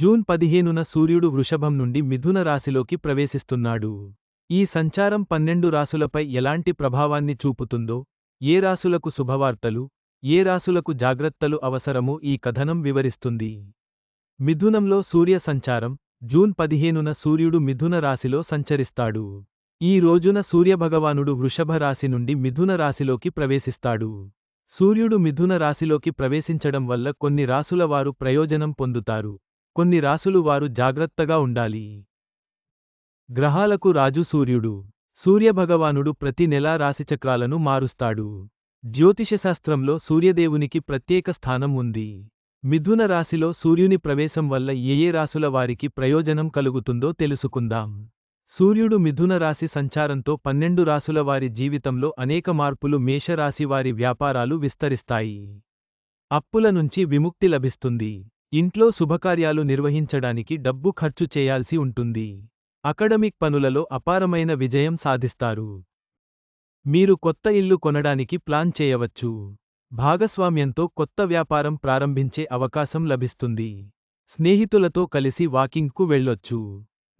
June పదిహేనున సూర్యుడు వృషభం నుండి మిథున రాశిలోకి ప్రవేశిస్తున్నాడు. ఈ సంచారం పన్నెండు రాసులపై ఎలాంటి ప్రభావాన్ని చూపుతుందో ఏ రాసులకు శుభవార్తలు ఏ రాసులకు జాగ్రత్తలు అవసరమో ఈ కథనం వివరిస్తుంది. మిథునంలో సూర్య సంచారం జూన్ పదిహేనున సూర్యుడు మిథున రాశిలో సంచరిస్తాడు. ఈ రోజున సూర్యభగవానుడు వృషభ రాశి నుండి మిథున రాశిలోకి ప్రవేశిస్తాడు. సూర్యుడు మిథున రాశిలోకి ప్రవేశించడం వల్ల కొన్ని రాసుల వారు ప్రయోజనం పొందుతారు. కొన్ని రాసులు వారు జాగ్రత్తగా ఉండాలి. గ్రహాలకు రాజు సూర్యుడు సూర్యభగవానుడు ప్రతి నెలా రాశిచక్రాలను మారుస్తాడు. జ్యోతిషశాస్త్రంలో సూర్యదేవునికి ప్రత్యేక స్థానం ఉంది. మిథున రాశిలో సూర్యుని ప్రవేశం వల్ల ఏ ఏ రాసుల వారికి ప్రయోజనం కలుగుతుందో తెలుసుకుందాం. సూర్యుడు మిథున రాశి సంచారంతో పన్నెండు రాసుల వారి జీవితంలో అనేక మార్పులు మేషరాశి వారి వ్యాపారాలు విస్తరిస్తాయి. అప్పుల నుంచి విముక్తి లభిస్తుంది. ఇంట్లో శుభకార్యాలు నిర్వహించడానికి డబ్బు ఖర్చు చేయాల్సి ఉంటుంది. అకడమిక్ పనులలో అపారమైన విజయం సాధిస్తారు. మీరు కొత్త ఇల్లు కొనడానికి ప్లాన్ చేయవచ్చు. భాగస్వామ్యంతో కొత్త వ్యాపారం ప్రారంభించే అవకాశం లభిస్తుంది. స్నేహితులతో కలిసి వాకింగ్కు వెళ్ళొచ్చు.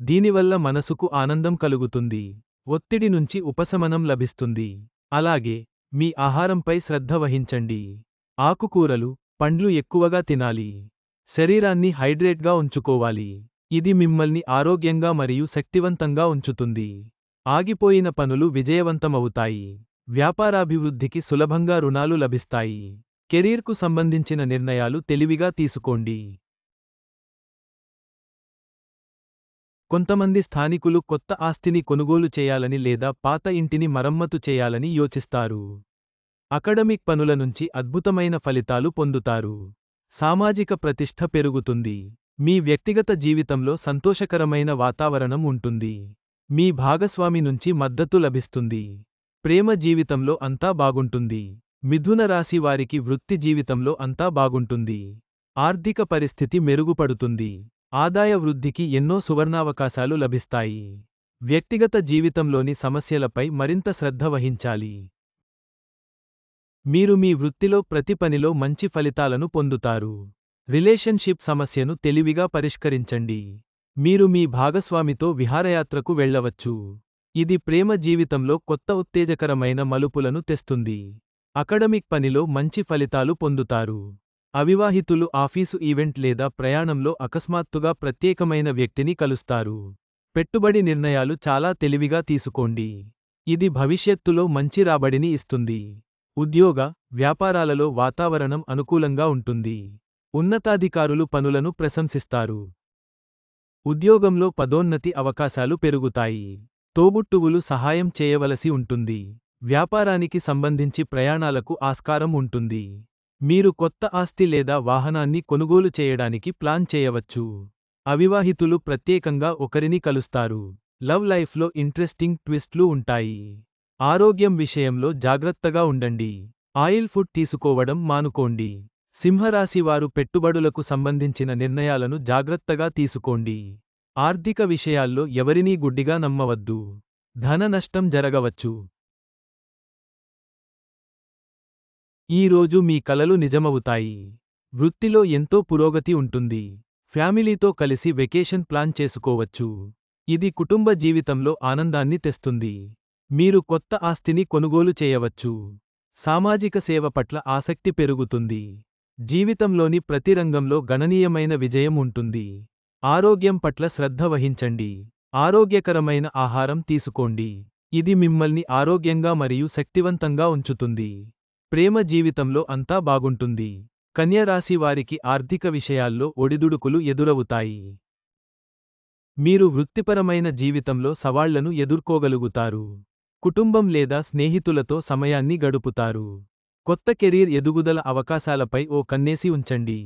దీనివల్ల మనసుకు ఆనందం కలుగుతుంది. ఒత్తిడి నుంచి ఉపశమనం లభిస్తుంది. అలాగే మీ ఆహారంపై శ్రద్ధ వహించండి. ఆకుకూరలు పండ్లు ఎక్కువగా తినాలి. శరీరాన్ని హైడ్రేట్గా ఉంచుకోవాలి. ఇది మిమ్మల్ని ఆరోగ్యంగా మరియు శక్తివంతంగా ఉంచుతుంది. ఆగిపోయిన పనులు విజయవంతమవుతాయి. వ్యాపారాభివృద్ధికి సులభంగా రుణాలు లభిస్తాయి. కెరీర్కు సంబంధించిన నిర్ణయాలు తెలివిగా తీసుకోండి. కొంతమంది స్థానికులు కొత్త ఆస్తిని కొనుగోలు చేయాలని లేదా పాత ఇంటిని మరమ్మతు చేయాలని యోచిస్తారు. అకడమిక్ పనుల నుంచి అద్భుతమైన ఫలితాలు పొందుతారు. సామాజిక ప్రతిష్ఠ పెరుగుతుంది. మీ వ్యక్తిగత జీవితంలో సంతోషకరమైన వాతావరణం ఉంటుంది. మీ భాగస్వామి నుంచి మద్దతు లభిస్తుంది. ప్రేమ జీవితంలో అంతా బాగుంటుంది. మిథున రాశి వారికి వృత్తి జీవితంలో అంతా బాగుంటుంది. ఆర్థిక పరిస్థితి మెరుగుపడుతుంది. ఆదాయ వృద్ధికి ఎన్నో సువర్ణావకాశాలు లభిస్తాయి. వ్యక్తిగత జీవితంలోని సమస్యలపై మరింత శ్రద్ధ వహించాలి. మీరు మీ వృత్తిలో ప్రతి పనిలో మంచి ఫలితాలను పొందుతారు. రిలేషన్షిప్ సమస్యను తెలివిగా పరిష్కరించండి. మీరు మీ భాగస్వామితో విహారయాత్రకు వెళ్ళవచ్చు. ఇది ప్రేమ జీవితంలో కొత్త ఉత్తేజకరమైన మలుపులను తెస్తుంది. అకడమిక్ పనిలో మంచి ఫలితాలు పొందుతారు. అవివాహితులు ఆఫీసు ఈవెంట్ లేదా ప్రయాణంలో అకస్మాత్తుగా ప్రత్యేకమైన వ్యక్తిని కలుస్తారు. పెట్టుబడి నిర్ణయాలు చాలా తెలివిగా తీసుకోండి. ఇది భవిష్యత్తులో మంచి రాబడిని ఇస్తుంది. ఉద్యోగ వ్యాపారాలలో వాతావరణం అనుకూలంగా ఉంటుంది. ఉన్నతాధికారులు పనులను ప్రశంసిస్తారు. ఉద్యోగంలో పదోన్నతి అవకాశాలు పెరుగుతాయి. తోబుట్టువులు సహాయం చేయవలసి ఉంటుంది. వ్యాపారానికి సంబంధించి ప్రయాణాలకు ఆస్కారం ఉంటుంది. మీరు కొత్త ఆస్తి లేదా వాహనాన్ని కొనుగోలు చేయడానికి ప్లాన్ చేయవచ్చు. అవివాహితులు ప్రత్యేకంగా ఒకరిని కలుస్తారు. లవ్ లైఫ్లో ఇంట్రెస్టింగ్ ట్విస్ట్లు ఉంటాయి. ఆరోగ్యం విషయంలో జాగ్రత్తగా ఉండండి. ఆయిల్ ఫుడ్ తీసుకోవడం మానుకోండి. సింహరాశివారు పెట్టుబడులకు సంబంధించిన నిర్ణయాలను జాగ్రత్తగా తీసుకోండి. ఆర్థిక విషయాల్లో ఎవరినీ గుడ్డిగా నమ్మవద్దు. ధన నష్టం జరగవచ్చు. ఈ రోజు మీ కలలు నిజమవుతాయి. వృత్తిలో ఎంతో పురోగతి ఉంటుంది. ఫ్యామిలీతో కలిసి వెకేషన్ ప్లాన్ చేసుకోవచ్చు. ఇది కుటుంబ జీవితంలో ఆనందాన్ని తెస్తుంది. మీరు కొత్త ఆస్తిని కొనుగోలు చేయవచ్చు. సామాజిక సేవ పట్ల ఆసక్తి పెరుగుతుంది. జీవితంలోని ప్రతి రంగంలో గణనీయమైన విజయం ఉంటుంది. ఆరోగ్యం పట్ల శ్రద్ధ వహించండి. ఆరోగ్యకరమైన ఆహారం తీసుకోండి. ఇది మిమ్మల్ని ఆరోగ్యంగా మరియు శక్తివంతంగా ఉంచుతుంది. ప్రేమ జీవితంలో అంతా బాగుంటుంది. కన్యరాశి వారికి ఆర్థిక విషయాల్లో ఒడిదుడుకులు ఎదురవుతాయి. మీరు వృత్తిపరమైన జీవితంలో సవాళ్ళను ఎదుర్కోగలుగుతారు. కుటుంబం లేదా స్నేహితులతో సమయాన్ని గడుపుతారు. కొత్త కెరీర్ ఎదుగుదల అవకాశాలపై ఓ కన్నేసి ఉంచండి.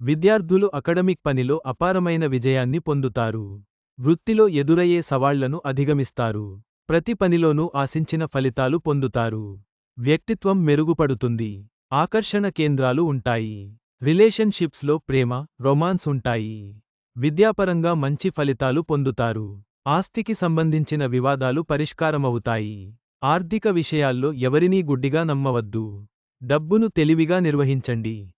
విద్యార్థులు అకడమిక్ పనిలో అపారమైన విజయాన్ని పొందుతారు. వృత్తిలో ఎదురయ్యే సవాళ్ళను అధిగమిస్తారు. ప్రతి పనిలోనూ ఆశించిన ఫలితాలు పొందుతారు. వ్యక్తిత్వం మెరుగుపడుతుంది. ఆకర్షణ కేంద్రాలు ఉంటాయి. రిలేషన్షిప్స్లో ప్రేమ రొమాన్స్ ఉంటాయి. విద్యాపరంగా మంచి ఫలితాలు పొందుతారు. ఆస్తికి సంబంధించిన వివాదాలు పరిష్కారమవుతాయి. ఆర్థిక విషయాల్లో ఎవరినీ గుడ్డిగా నమ్మవద్దు. డబ్బును తెలివిగా నిర్వహించండి.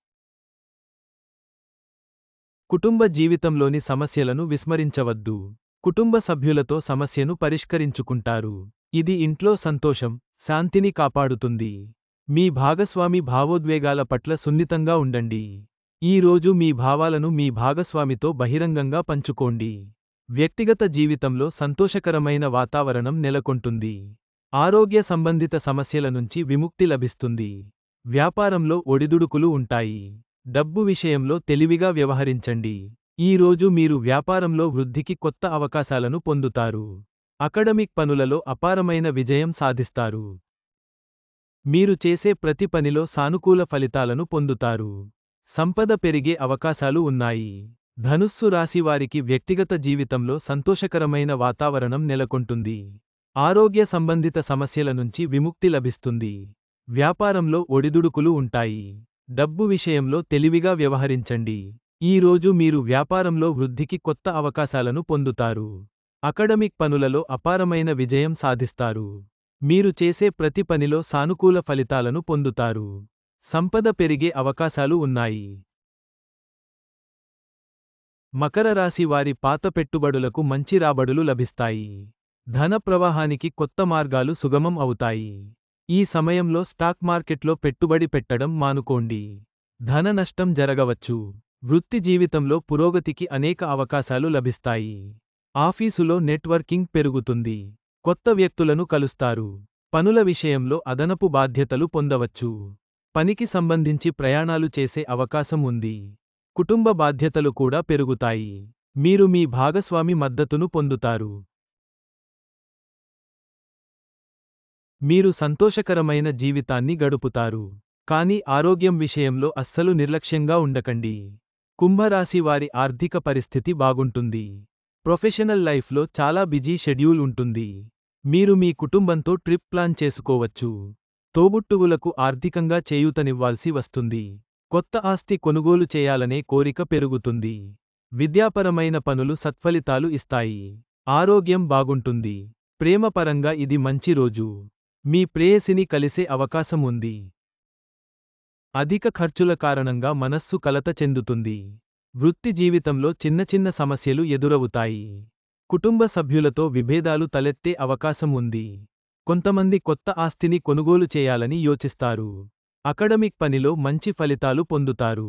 కుటుంబ జీవితంలోని సమస్యలను విస్మరించవద్దు. కుటుంబ సభ్యులతో సమస్యను పరిష్కరించుకుంటారు. ఇది ఇంట్లో సంతోషం శాంతిని కాపాడుతుంది. మీ భాగస్వామి భావోద్వేగాల పట్ల సున్నితంగా ఉండండి. ఈ రోజు మీ భావాలను మీ భాగస్వామితో బహిరంగంగా పంచుకోండి. వ్యక్తిగత జీవితంలో సంతోషకరమైన వాతావరణం నెలకొంటుంది. ఆరోగ్య సంబంధిత సమస్యల నుంచి విముక్తి లభిస్తుంది. వ్యాపారంలో ఒడిదుడుకులు ఉంటాయి. డబ్బు విషయంలో తెలివిగా వ్యవహరించండి. ఈ రోజు మీరు వ్యాపారంలో వృద్ధికి కొత్త అవకాశాలను పొందుతారు. అకడమిక్ పనులలో అపారమైన విజయం సాధిస్తారు. మీరు చేసే ప్రతి పనిలో సానుకూల ఫలితాలను పొందుతారు. సంపద పెరిగే అవకాశాలు ఉన్నాయి. ధనుస్సు రాశివారికి వ్యక్తిగత జీవితంలో సంతోషకరమైన వాతావరణం నెలకొంటుంది. ఆరోగ్య సంబంధిత సమస్యల నుంచి విముక్తి లభిస్తుంది. వ్యాపారంలో ఒడిదుడుకులు ఉంటాయి. డబ్బు విషయంలో తెలివిగా వ్యవహరించండి. ఈ రోజు మీరు వ్యాపారంలో వృద్ధికి కొత్త అవకాశాలను పొందుతారు. అకడమిక్ పనులలో అపారమైన విజయం సాధిస్తారు. మీరు చేసే ప్రతి పనిలో సానుకూల ఫలితాలను పొందుతారు. సంపద పెరిగే అవకాశాలు ఉన్నాయి. మకర రాశి వారి పాత పెట్టుబడులకు మంచి రాబడులు లభిస్తాయి. ధన ప్రవాహానికి కొత్త మార్గాలు సుగమం అవుతాయి. ఈ సమయంలో స్టాక్ మార్కెట్లో పెట్టుబడి పెట్టడం మానుకోండి. ధన నష్టం జరగవచ్చు. వృత్తి జీవితంలో పురోగతికి అనేక అవకాశాలు లభిస్తాయి. ఆఫీసులో నెట్వర్కింగ్ పెరుగుతుంది. కొత్త వ్యక్తులను కలుస్తారు. పనుల విషయంలో అదనపు బాధ్యతలు పొందవచ్చు. పనికి సంబంధించి ప్రయాణాలు చేసే అవకాశం ఉంది. కుటుంబ బాధ్యతలు కూడా పెరుగుతాయి. మీరు మీ భాగస్వామి మద్దతును పొందుతారు. మీరు సంతోషకరమైన జీవితాన్ని గడుపుతారు. కానీ ఆరోగ్యం విషయంలో అస్సలు నిర్లక్ష్యంగా ఉండకండి. కుంభరాశి వారి ఆర్థిక పరిస్థితి బాగుంటుంది. ప్రొఫెషనల్ లైఫ్లో చాలా బిజీ షెడ్యూల్ ఉంటుంది. మీరు మీ కుటుంబంతో ట్రిప్ ప్లాన్ చేసుకోవచ్చు. తోబుట్టువులకు ఆర్థికంగా చేయూతనివ్వాల్సి వస్తుంది. కొత్త ఆస్తి కొనుగోలు చేయాలనే కోరిక పెరుగుతుంది. విద్యాపరమైన పనులు సత్ఫలితాలు ఇస్తాయి. ఆరోగ్యం బాగుంటుంది. ప్రేమపరంగా ఇది మంచి రోజు. మీ ప్రేయసిని కలిసే అవకాశం ఉంది. అధిక ఖర్చుల కారణంగా మనస్సు కలత చెందుతుంది. వృత్తి జీవితంలో చిన్న చిన్న సమస్యలు ఎదురవుతాయి. కుటుంబ సభ్యులతో విభేదాలు తలెత్తే అవకాశం ఉంది. కొంతమంది కొత్త ఆస్తిని కొనుగోలు చేయాలని యోచిస్తారు. అకడమిక్ పనిలో మంచి ఫలితాలు పొందుతారు.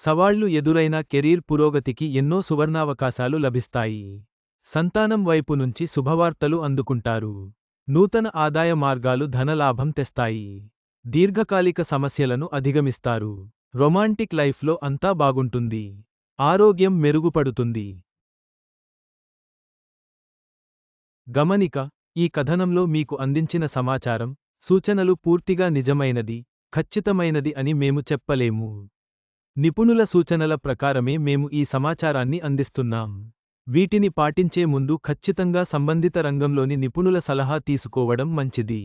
సవాళ్ళు ఎదురైన కెరీర్ పురోగతికి ఎన్నో సువర్ణావకాశాలు లభిస్తాయి. సంతానం వైపు నుంచి శుభవార్తలు అందుకుంటారు. నూతన ఆదాయ మార్గాలు ధనలాభం తెస్తాయి. దీర్ఘకాలిక సమస్యలను అధిగమిస్తారు. రొమాంటిక్ లైఫ్లో అంతా బాగుంటుంది. ఆరోగ్యం మెరుగుపడుతుంది. గమనిక ఈ కథనంలో మీకు అందించిన సమాచారం సూచనలు పూర్తిగా నిజమైనది. ఖచ్చితమైనది అని మేము చెప్పలేము. నిపుణుల సూచనల ప్రకారమే మేము ఈ సమాచారాన్ని అందిస్తున్నాం. వీటిని పాటించే ముందు ఖచ్చితంగా సంబంధిత రంగంలోని నిపుణుల సలహా తీసుకోవడం మంచిది.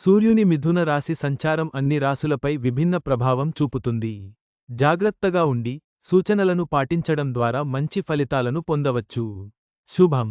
సూర్యుని మిథున రాశి సంచారం అన్ని రాసులపై విభిన్న ప్రభావం చూపుతుంది. జాగ్రత్తగా ఉండి సూచనలను పాటించడం ద్వారా మంచి ఫలితాలను పొందవచ్చు. శుభం.